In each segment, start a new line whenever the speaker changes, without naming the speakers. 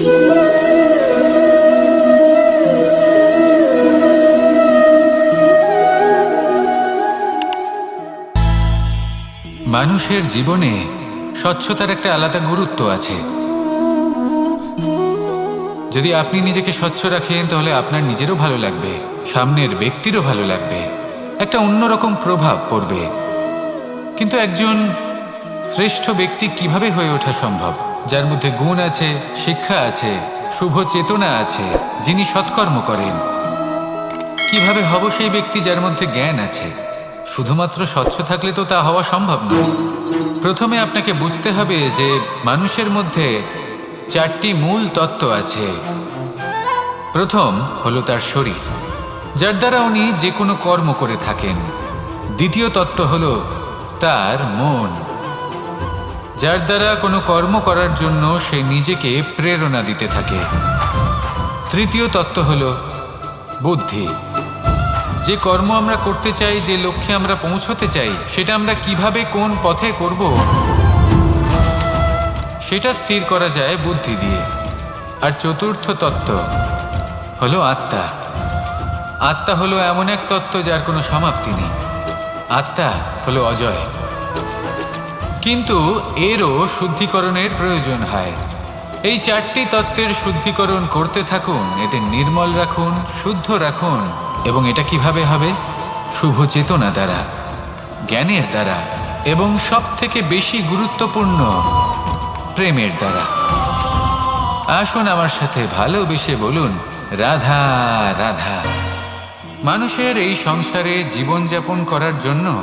মানুষের জীবনে স্বচ্ছতার একটা আলাদা গুরুত্ব আছে। যদি আপনি নিজেকে স্বচ্ছ রাখেন, তাহলে আপনার নিজেরও ভালো লাগবে, সামনের ব্যক্তিরও ভালো লাগবে, একটা অন্যরকম প্রভাব পড়বে। কিন্তু একজন শ্রেষ্ঠ ব্যক্তি কীভাবে হয়ে ওঠা সম্ভব? যার মধ্যে গুণ আছে, শিক্ষা আছে, শুভ চেতনা আছে, যিনি সৎকর্ম করেন। কীভাবে হব সেই ব্যক্তি যার মধ্যে জ্ঞান আছে? শুধুমাত্র স্বচ্ছ থাকলে তো তা হওয়া সম্ভব নয়। প্রথমে আপনাকে বুঝতে হবে যে মানুষের মধ্যে চারটি মূল তত্ত্ব আছে। প্রথম হলো তার শরীর, যার দ্বারা উনি যে কোনো কর্ম করে থাকেন। দ্বিতীয় তত্ত্ব হলো তার মন। যার দ্বারা কোনো কর্ম করার জন্য সে নিজেকে প্রেরণা দিতে থাকে। তৃতীয় তত্ত্ব হল বুদ্ধি। যে কর্ম আমরা করতে চাই, যে লক্ষ্যে আমরা পৌঁছতে চাই, সেটা আমরা কীভাবে কোন পথে করব, সেটা স্থির করা যায় বুদ্ধি দিয়ে। আর চতুর্থ তত্ত্ব হলো আত্মা। আত্মা হলো এমন এক তত্ত্ব যার কোনো সমাপ্তি নেই। আত্মা হলো অজয়। কিন্তু এরও শুদ্ধিকরণের প্রয়োজন হয়। এই চারটি তত্ত্বের শুদ্ধিকরণ করতে থাকুন, এদের নির্মল রাখুন, শুদ্ধ রাখুন, এবং এটা কীভাবে হবে? শুভ চেতনা দ্বারা, জ্ঞানের দ্বারা, এবং সব থেকে বেশি গুরুত্বপূর্ণ, প্রেমের দ্বারা। আসুন আমার সাথে ভালোবেসে বলুন, রাধা রাধা। মানুষের এই সংসারে জীবনযাপন করার জন্য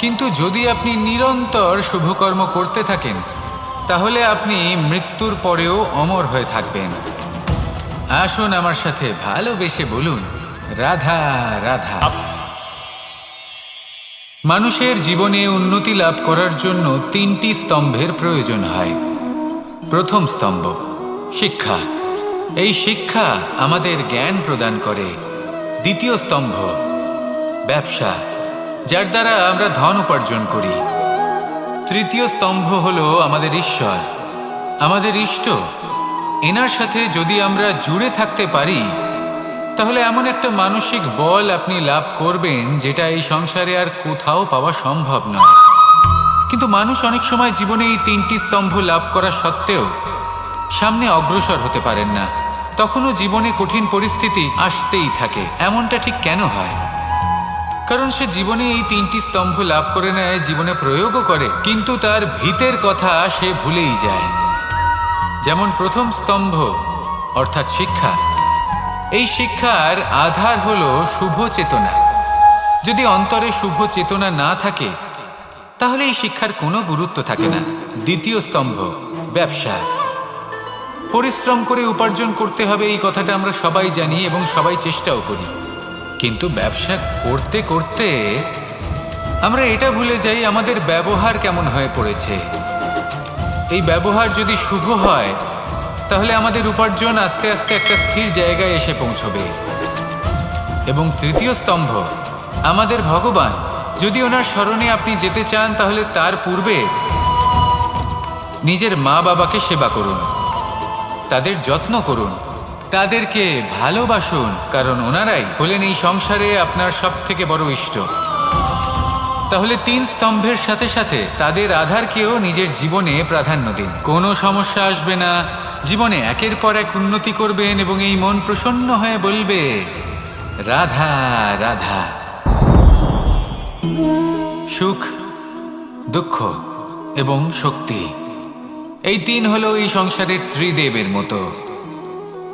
কিন্তু যদি আপনি নিরন্তর শুভকর্ম করতে থাকেন, তাহলে আপনি মৃত্যুর পরেও অমর হয়ে থাকবেন। আসুন আমার সাথে ভালোবেসে বলুন, রাধা রাধা। মানুষের জীবনে উন্নতি লাভ করার জন্য তিনটি স্তম্ভের প্রয়োজন হয়। প্রথম স্তম্ভ, শিক্ষা। এই শিক্ষা আমাদের জ্ঞান প্রদান করে। দ্বিতীয় স্তম্ভ, ব্যবসা। যার দ্বারা আমরা ধন উপার্জন করি। তৃতীয় স্তম্ভ হল আমাদের ঈশ্বর। আমাদের ইষ্ট। এনার সাথে যদি আমরা জুড়ে থাকতে পারি, তাহলে এমন একটা মানসিক বল আপনি লাভ করবেন, যেটা এই সংসারে আর কোথাও পাওয়া সম্ভব নয়। কিন্তু মানুষ অনেক সময় জীবনে এই তিনটি স্তম্ভ লাভ করা সত্ত্বেও সামনে অগ্রসর হতে পারেন না। তখনও জীবনে কঠিন পরিস্থিতি আসতেই থাকে। এমনটা ঠিক কেন হয়? কারণ সে জীবনে এই তিনটি স্তম্ভ লাভ করে নেয়, জীবনে প্রয়োগও করে। কিন্তু তার ভিতের কথা সে ভুলেই যায়। যেমন প্রথম স্তম্ভ, অর্থাৎ শিক্ষা। এই শিক্ষার আধার হল শুভ চেতনা। যদি অন্তরে শুভ চেতনা না থাকে, তাহলে এই শিক্ষার কোনো গুরুত্ব থাকে না। দ্বিতীয় স্তম্ভ, ব্যবসা। পরিশ্রম করে উপার্জন করতে হবে, এই কথাটা আমরা সবাই জানি এবং সবাই চেষ্টাও করি। কিন্তু ব্যবসা করতে করতে আমরা এটা ভুলে যাই আমাদের ব্যবহার কেমন হয়ে পড়েছে। এই ব্যবহার যদি শুভ হয়, তাহলে আমাদের উপার্জন আস্তে আস্তে একটা স্থির জায়গায় এসে পৌঁছবে। এবং তৃতীয় স্তম্ভ, আমাদের ভগবান, যদি ওনার স্মরণে আপনি যেতে চান, তাহলে তার পূর্বে নিজের মা বাবাকে সেবা করুন। তাদের যত্ন করুন। তাদেরকে ভালোবাসুন, কারণ ওনারাই হলেন এই সংসারে আপনার সব থেকে বড় ইষ্ট। তাহলে তিন স্তম্ভের সাথে সাথে তাদের আধারকেও নিজের জীবনে প্রাধান্য দিন। কোনো সমস্যা আসবে না। জীবনে একের পর এক উন্নতি করবেন এবং এই মন প্রসন্ন হয়ে বলবে, রাধা রাধা। সুখ, দুঃখ এবং শক্তি। এই তিন হলো এই সংসারের ত্রিদেবের মতো।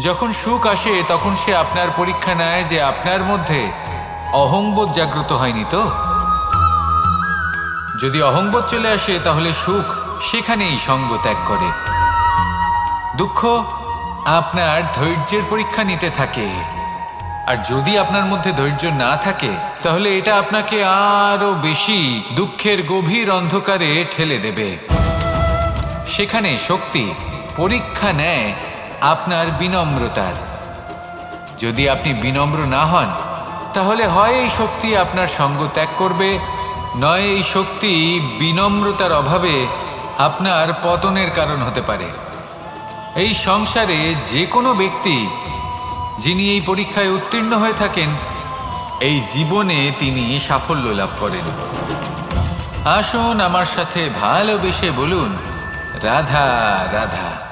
যখন সুখ আসে, তখন সে আপনার পরীক্ষা নেয় যে আপনার মধ্যে অহংবোধ জাগ্রত হয়নি তো? যদি অহংবোধ চলে আসে, তাহলে সুখ সেখানেই সঙ্গ ত্যাগ করে। দুঃখ আপনার ধৈর্যের পরীক্ষা নিতে থাকে। আর যদি আপনার মধ্যে ধৈর্য না থাকে, তাহলে এটা আপনাকে আরও বেশি দুঃখের গভীর অন্ধকারে ঠেলে দেবে। সেখানে শক্তি পরীক্ষা নেয় আপনার বিনম্রতার। যদি আপনি বিনম্র না হন, তাহলে হয় এই শক্তি আপনার সঙ্গ ত্যাগ করবে, নয় এই শক্তি বিনম্রতার অভাবে আপনার পতনের কারণ হতে পারে। এই সংসারে যে কোনো ব্যক্তি যিনি এই পরীক্ষায় উত্তীর্ণ হয়ে থাকেন, এই জীবনে তিনি সাফল্য লাভ করেন। আসুন আমার সাথে ভালোবেসে বলুন, রাধা রাধা।